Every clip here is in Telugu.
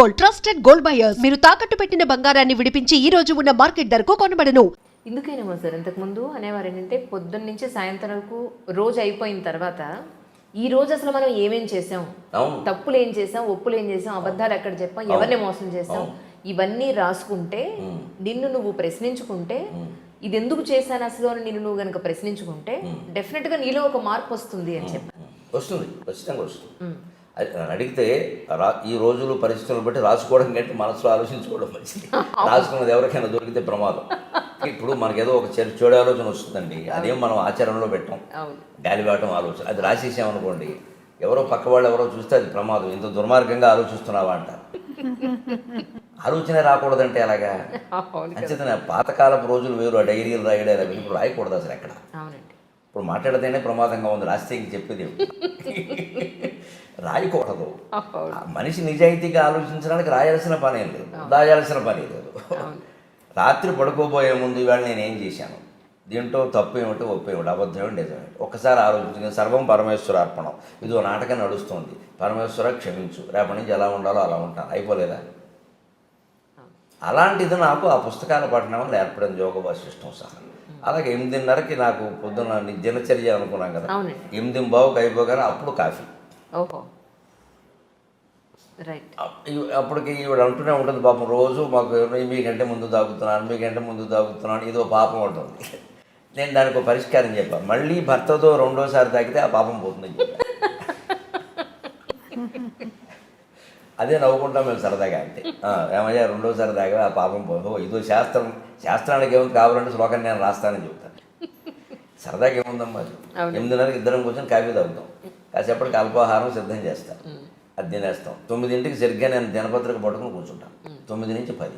Gold trusted gold buyers. మీరు తాకట్టు పెట్టిన బంగారాన్ని విడిపించి ఈ రోజు ఉన్న మార్కెట్ ధరకు కొనబడను. ఎందుకైనా సార్ ఇంతకుముందు అనేవారు ఏంటంటే పొద్దున్న నుంచి సాయంత్రం వరకు రోజు అయిపోయిన తర్వాత ఈ రోజు అసలు మనం ఏమేం చేసాం? తప్పులు ఏం చేసాం? ఒప్పులు ఏం చేసాం? అబద్ధాలు ఎక్కడ చెప్పాం? ఎవరిని మోసం చేసాం? ఇవన్నీ రాసుకుంటే నిన్ను నువ్వు ప్రశ్నించుకుంటే ఇది ఎందుకు చేశాను అసలు అని నిన్ను నువ్వు కనుక ప్రశ్నించుకుంటే డెఫినెట్గా నీలో ఒక మార్పు వస్తుంది అని చెప్పి వస్తుంది. ఖచ్చితంగా వస్తుంది. నన్ను అడిగితే రా ఈ రోజులు పరిస్థితులను బట్టి రాసుకోవడం కంటే మనసులో ఆలోచించుకోవడం మంచిది. రాసుకున్నది ఎవరికైనా దొరికితే ప్రమాదం. ఇప్పుడు మనకేదో ఒక చెడు చెడు ఆలోచన వస్తుందండి. అదేం మనం ఆచరణలో పెట్టాం. గాలివాటం ఆలోచన. అది రాసేసామనుకోండి ఎవరో పక్క వాళ్ళు ఎవరో చూస్తే అది ప్రమాదం. ఇంత దుర్మార్గంగా ఆలోచిస్తున్నావా అంట. ఆలోచనే రాకూడదంటే ఎలాగా? అవును అంచేతనే పాతకాలపు రోజులు వేరు ఆ డైరీలు రాయడం అవి ఇప్పుడు రాయకూడదు అసలు ఎక్కడ. ఇప్పుడు మాట్లాడితేనే ప్రమాదంగా ఉంది రాస్తే ఇంక చెప్పేది? రాయకూడదు. మనిషి నిజాయితీగా ఆలోచించడానికి రాయాల్సిన పని లేదు. దాయాల్సిన పని లేదు. రాత్రి పడుకోబోయే ముందు ఇవాళ నేను ఏం చేశాను? దీంట్లో తప్పు ఏమిటి ఒప్పు ఏమిటి అబద్ధం ఏమిటి? నిజం ఏమిటి? ఒక్కసారి ఆలోచించింది సర్వం పరమేశ్వర అర్పణం. ఇది ఓ నాటకం నడుస్తుంది. పరమేశ్వర క్షమించు. రేపటి నుంచి ఎలా ఉండాలో అలా ఉంటాను. అయిపోలేదా? అలాంటిది నాకు ఆ పుస్తకాల పఠనం వల్ల ఏర్పడింది యోగ వాసిష్టం సహా అలాగే ఎనిమిదిన్నరకి నాకు పొద్దున్న దినచర్య అనుకున్నాం కదా. ఎనిమిది బావుకి అయిపోగానే అప్పుడు కాఫీ. ఓహో. రైట్ అప్పటికి ఈవిడ అంటూనే ఉంటుంది పాపం రోజు మాకు "నేను మీకంటే ముందు తాగుతున్నాను మీకంటే ముందు తాగుతున్నాను ఇదో పాపం ఉంటుంది. నేను దానికి ఒక పరిష్కారం చెప్పాను మళ్ళీ భర్తతో రెండోసారి తాగితే ఆ పాపం పోతుందని చెప్పాను అదే నవ్వుకుంటాం మేము సరదాగా అంతే. "ఆ, ఏమయ్యా రెండోసారి తాగా ఆ పాపం పోదు ఇదో శాస్త్రం శాస్త్రానికి ఏముంది కావాలంటే శ్లోకం నేను రాస్తానని చెబుతాను సరదాగా ఏముందమ్మా. ఎనిమిదిన్నరకి ఇద్దరం కూర్చొని కాఫీ తాగుతాం. కాసేపటికి అల్పాహారం సిద్ధం చేస్తాం. అది తినేస్తాం. తొమ్మిదింటికి సరిగ్గా నేను దినపత్రిక పట్టుకుని కూర్చుంటాను. తొమ్మిది నుంచి పది.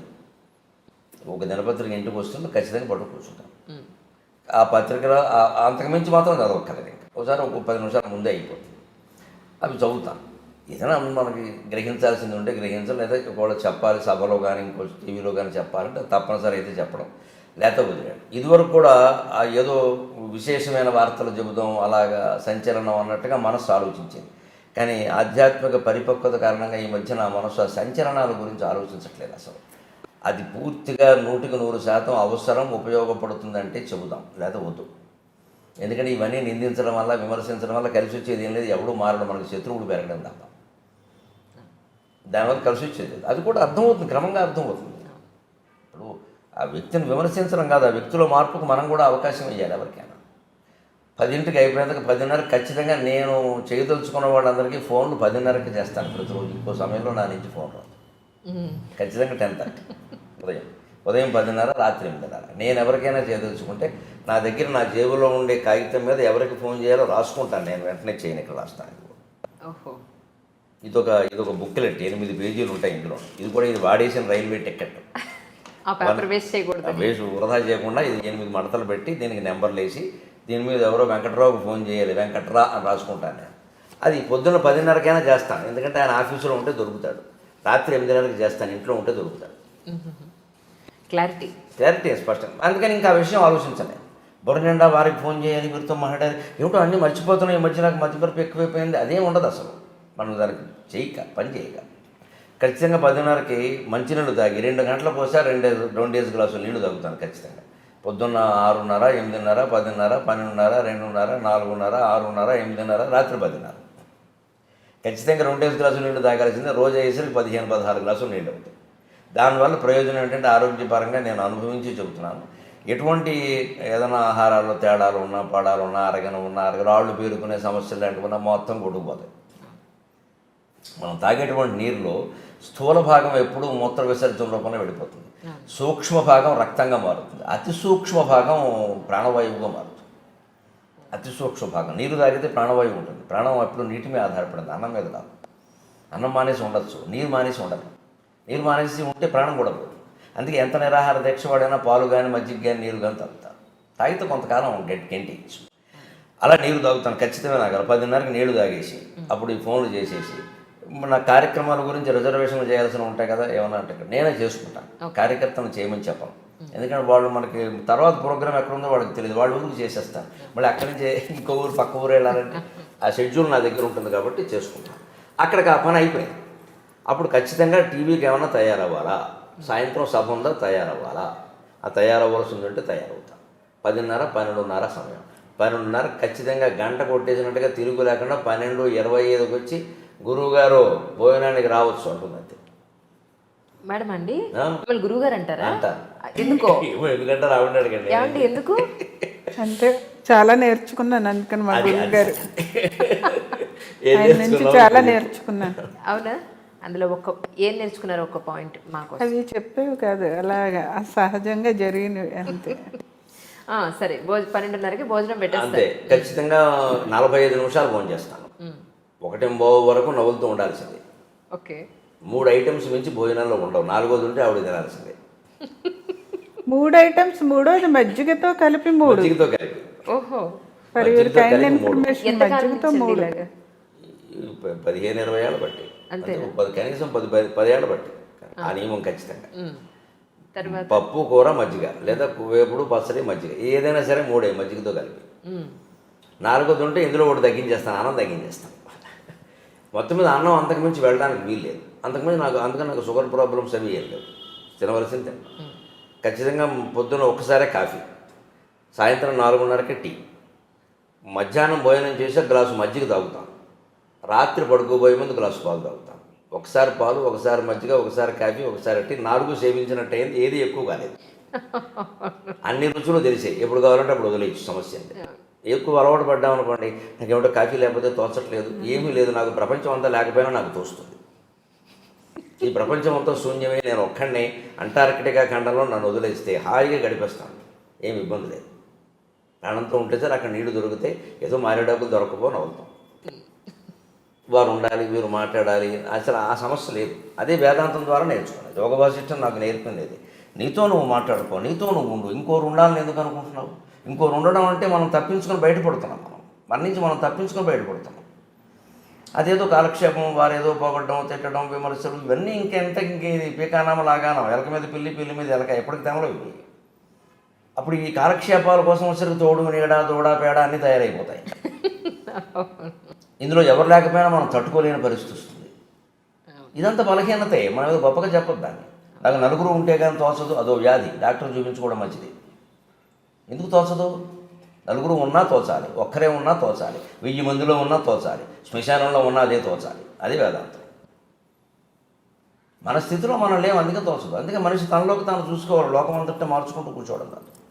ఒక దినపత్రిక ఇంటికి వస్తుంది ఖచ్చితంగా పట్టుకుని కూర్చుంటాను. ఆ పత్రికలో ఆ- అంతకుమించి మాత్రం చదవక్కర్లేదు ఇంకా. ఒకసారి ఒక పది నిమిషాల ముందే అయిపోతుంది అవి చదువుతాను. ఏదైనా మనకి గ్రహించాల్సింది ఉంటే గ్రహించాలి లేదా ఒకవేళ చెప్పాలి సభలో కానీ ఇంకో టీవీలో కానీ చెప్పాలంటే తప్పనిసరి అయితే చెప్పడం. లేత వదిలేయడం ఇదివరకు కూడా ఆ ఏదో విశేషమైన వార్తలు చెబుదాం అలాగా సంచలనం అన్నట్టుగా మనస్సు ఆలోచించింది. కానీ ఆధ్యాత్మిక పరిపక్వత కారణంగా ఈ మధ్యన మనసు ఆ సంచలనాల గురించి ఆలోచించట్లేదు అసలు. అది పూర్తిగా నూటికి నూరు శాతం అవసరం ఉపయోగపడుతుందంటే చెబుదాం లేదా వద్దు. ఎందుకంటే ఇవన్నీ నిందించడం వల్ల విమర్శించడం వల్ల కలిసి వచ్చేది ఏం లేదు ఎవడు మారడం మనకి శత్రువుడు పెరగడం తప్ప. దానివల్ల కలిసి వచ్చేది అది కూడా అర్థమవుతుంది క్రమంగా అర్థమవుతుంది. ఇప్పుడు ఆ వ్యక్తిని విమర్శించడం కాదు ఆ వ్యక్తిలో మార్పుకు మనం కూడా అవకాశం ఇవ్వాలి ఎవరికైనా. పదింటికి అయిపోయినందుకు పదిన్నరకు ఖచ్చితంగా నేను చేయదలుచుకున్న వాళ్ళందరికీ ఫోన్లు పదిన్నరకి చేస్తాను ప్రతిరోజు. ఇంకో సమయంలో నా నుంచి ఫోన్ రాదు. ఖచ్చితంగా టెన్ థర్టీ. ఉదయం. ఉదయం పదిన్నర రాత్రి ఎనిమిదిన్నర. నేను ఎవరికైనా చేయదలుచుకుంటే నా దగ్గర నా జేబులో ఉండే కాగితం మీద ఎవరికి ఫోన్ చేయాలో రాసుకుంటాను. నేను వెంటనే చేయను ఇక్కడ రాస్తాను ఇదొక ఇదొక బుక్లెట్. ఎనిమిది పేజీలు ఉంటాయి ఇందులో. ఇది కూడా ఇది వాడేసిన రైల్వే టికెట్ వేస్ట్ చేయకూడదు వేసు వృధా చేయకుండా ఇది ఎనిమిది మడతలు పెట్టి దీనికి నెంబర్లు వేసి దీని మీద ఎవరో వెంకట్రావుకి ఫోన్ చేయాలి వెంకట్రా అని రాసుకుంటాను నేను. అది పొద్దున్న పదిన్నరకైనా చేస్తాను ఎందుకంటే ఆయన ఆఫీసులో ఉంటే దొరుకుతాడు. రాత్రి ఎనిమిదిన్నరకి చేస్తాను ఇంట్లో ఉంటే దొరుకుతాడు. క్లారిటీ. క్లారిటీ స్పష్టం. అందుకని ఇంకా ఆ విషయం ఆలోచించలే. బుర్ర నిండా వారికి ఫోన్ చేయాలి వీరితో మాట్లాడాలి. ఏమిటో అన్నీ మర్చిపోతున్నాయి. ఈ మధ్య నాకు మతిపరపు ఎక్కువైపోయింది. అదేం ఉండదు అసలు. మనం దానికి చేయక పని చేయక. ఖచ్చితంగా పదిన్నరకి మంచినీళ్ళు తాగి రెండు గంటల పోసా రెండు రెండేసి గ్లాసులు నీళ్ళు తాగుతాను ఖచ్చితంగా. పొద్దున్న ఆరున్నర ఎనిమిదిన్నర పదిన్నర పన్నెండున్నర రెండున్నర నాలుగున్నర ఆరున్నర ఎనిమిదిన్నర రాత్రి పదిన్నర. ఖచ్చితంగా రెండేసి గ్లాసులు నీళ్ళు తాగాల్సిందే. రోజు అయ్యేసరికి పదిహేను పదహారు గ్లాసులు నీళ్ళు అవుతాయి. దానివల్ల ప్రయోజనం ఏంటంటే ఆరోగ్యపరంగా నేను అనుభవించి చెబుతున్నాను. ఎటువంటి ఏదైనా ఆహారాల్లో తేడాలు ఉన్నా పడాలు ఉన్నా అరగన ఉన్నా అరగ రాళ్ళు పేరుకునే సమస్యలు లాంటివి ఉన్నా మొత్తం కొట్టుకుపోతాయి. మనం తాగేటువంటి నీరులో స్థూల భాగం ఎప్పుడూ మూత్ర విసర్జన రూపంలో వెళ్ళిపోతుంది. సూక్ష్మ భాగం రక్తంగా మారుతుంది. అతి సూక్ష్మ భాగం ప్రాణవాయువుగా మారుతుంది. అతి సూక్ష్మ భాగం. నీరు తాగితే ప్రాణవాయువు ఉంటుంది. ప్రాణం ఎప్పుడు నీటి మీద ఆధారపడింది. అన్నం మీద కాదు. అన్నం మానేసి ఉండొచ్చు. నీరు మానేసి ఉండదు. నీరు మానేసి ఉంటే ప్రాణం కూడా పోదు. అందుకే ఎంత నిరాహార దీక్ష వాడైనా పాలు కానీ మజ్జిగ కానీ నీరు కానీ తాగుతారు. తాగితే కొంతకాలం గట్టి గెంటేయచ్చు అలా నీరు తాగుతాను. ఖచ్చితంగా నాకు పదిన్నరకి నీళ్ళు తాగేసి అప్పుడు ఈ ఫోన్లు చేసేసి నా కార్యక్రమాల గురించి రిజర్వేషన్లు చేయాల్సిన ఉంటాయి కదా ఏమన్నా అంటే నేనే చేసుకుంటాను. కార్యకర్తను చేయమని చెప్పను. ఎందుకంటే వాళ్ళు మనకి తర్వాత ప్రోగ్రామ్ ఎక్కడ ఉందో వాళ్ళకి తెలియదు. వాళ్ళు ఊరికి చేసేస్తారు. మళ్ళీ అక్కడి నుంచి ఇంకో ఊరు పక్క ఊరు వెళ్ళాలంటే ఆ షెడ్యూల్ నా దగ్గర ఉంటుంది కాబట్టి చేసుకుంటాను. అక్కడికి ఆ పని అయిపోయింది. అప్పుడు ఖచ్చితంగా టీవీకి ఏమైనా తయారవ్వాలా? సాయంత్రం సభ ఉందా? తయారవ్వాలా? ఆ తయారవ్వాల్సి ఉందంటే తయారవుతాం. పదిన్నర పన్నెండున్నర సమయం. పన్నెండున్నర ఖచ్చితంగా గంట కొట్టేసినట్టుగా తిరుగు లేకుండా పన్నెండు ఇరవై ఐదుకి వచ్చి గురువుగారు భోజనానికి రావచ్చు అంటుంది అంతే మేడం అండి? మిమ్మల్ని గురువు గారు అంటారా. ఎందుకో? ఎందుకంటే రావండి అడగండి. ఏమండి ఎందుకు? అంటే చాలా నేర్చుకున్నాను అందుకని మా అది- గురువు గారు నుంచి చాలా. నేర్చుకున్నాను. అవునా? అందులో ఒక్క ఏం నేర్చుకున్నారు ఒక్క పాయింట్ మాకు అవి చెప్పేవి కాదు అలాగా సహజంగా జరిగినవి అంతే. ఆ, సరే భోజ పన్నెండున్నరకి భోజనం అంతే. పెట్టేస్తారు ఖచ్చితంగా నలభై ఐదు నిమిషాలు ఫోన్ చేస్తాను. ఒకటేంబో వరకు నవ్వులతో ఉండాల్సిందే. ఓకే. మూడు ఐటమ్స్ మించి భోజనాల్లో ఉండవు. నాలుగోది ఉంటే ఆవిడ తినాల్సిందే. మూడు ఐటమ్స్ మూడోది మజ్జిగతో కలిపి మూడు. మజ్జిగతో కలిపి. ఓహో. పదిహేను ఇరవై ఏళ్ళు బట్టి. పది కనీసం పది పది పదేళ్ళు బట్టి. ఆ నియమం ఖచ్చితంగా. పప్పు కూర మజ్జిగ. లేదా వేపుడు పచ్చడి మజ్జిగ. ఏదైనా సరే మూడే మజ్జిగతో కలిపి. నాలుగోది ఉంటే ఇందులో ఒకటి తగ్గించేస్తాను అన్నం తగ్గించేస్తాను. మొత్తం మీద అన్నం అంతకుమించి వెళ్ళడానికి వీలు లేదు. అంతకుమించి నాకు అందుకని నాకు షుగర్ ప్రాబ్లమ్స్ అవి ఏం లేవు. తినవలసింది తిన్నా ఖచ్చితంగా పొద్దున ఒక్కసారే కాఫీ సాయంత్రం నాలుగున్నరకే టీ మధ్యాహ్నం భోజనం చేసి గ్లాసు మజ్జిగ తాగుతాం. రాత్రి పడుకోబోయే ముందు గ్లాసు పాలు తాగుతాం. ఒకసారి పాలు ఒకసారి మజ్జిగ ఒకసారి కాఫీ ఒకసారి టీ నాలుగు సేవించినట్టు అయింది. ఏది ఎక్కువ కాలేదు. అన్ని రుచులు తెలిసాయి. ఎప్పుడు కావాలంటే అప్పుడు వదిలేయచ్చు. సమస్య అంతే ఎక్కువ అలవాటు పడ్డాం అనుకోండి నాకేమిటో కాఫీ లేకపోతే తోచట్లేదు ఏమీ లేదు నాకు ప్రపంచం అంతా లేకపోయినా నాకు తోస్తుంది. ఈ ప్రపంచం అంతా శూన్యమే నేను ఒక్కడిని అంటార్కిటికా ఖండంలో నన్ను వదిలేస్తే హాయిగా గడిపేస్తాను. ఏమి ఇబ్బంది లేదు. ప్రాణంతో ఉంటే సార్ అక్కడ నీళ్ళు దొరికితే ఏదో మారేడాకులు దొరకపో నవ్వుతాం వారు ఉండాలి వీరు మాట్లాడాలి అసలు ఆ సమస్య లేదు. అదే వేదాంతం ద్వారా నేర్చుకున్నాను. యోగ వాసిష్టం నాకు నేర్పింది నీతో నువ్వు మాట్లాడుకో నీతో నువ్వు ఉండు ఇంకోరు ఉండాలని ఎందుకు అనుకుంటున్నావు? ఇంకోరు ఉండడం అంటే మనం తప్పించుకొని బయటపడుతున్నాం మనం. మన నుంచి మనం తప్పించుకొని బయటపడుతున్నాం. అదేదో కాలక్షేపం వారేదో పోగొట్టడం తిట్టడం విమర్శలు ఇవన్నీ ఇంకెంత ఇంకే పీకానామ లాగానం ఎలక మీద పిల్లి పిల్లి మీద ఎలక ఎప్పటికి తెమలో ఇవి. అప్పుడు ఈ కాలక్షేపాల కోసం వచ్చరికి తోడు నీడ దూడ పేడ అన్నీ తయారైపోతాయి. ఇందులో ఎవరు లేకపోయినా మనం తట్టుకోలేని పరిస్థితి వస్తుంది. ఇదంతా బలహీనతే మనం ఏదో గొప్పగా చెప్పొద్దు దాన్ని. నాకు నలుగురు ఉంటే కానీ తోచదు అదో వ్యాధి. డాక్టర్ చూపించుకోవడం మంచిది. ఎందుకు తోచదు? నలుగురు ఉన్నా తోచాలి ఒక్కరే ఉన్నా తోచాలి వెయ్యి మందిలో ఉన్నా తోచాలి శ్మశానంలో ఉన్నా అదే తోచాలి అది వేదాంతం. మన స్థితిలో మనం లేము అందుకే తోచదు? అందుకే మనిషి తనలోకి తాను చూసుకోవాలి లోకం అంతటా మార్చుకుంటూ కూర్చోవడం కాదు.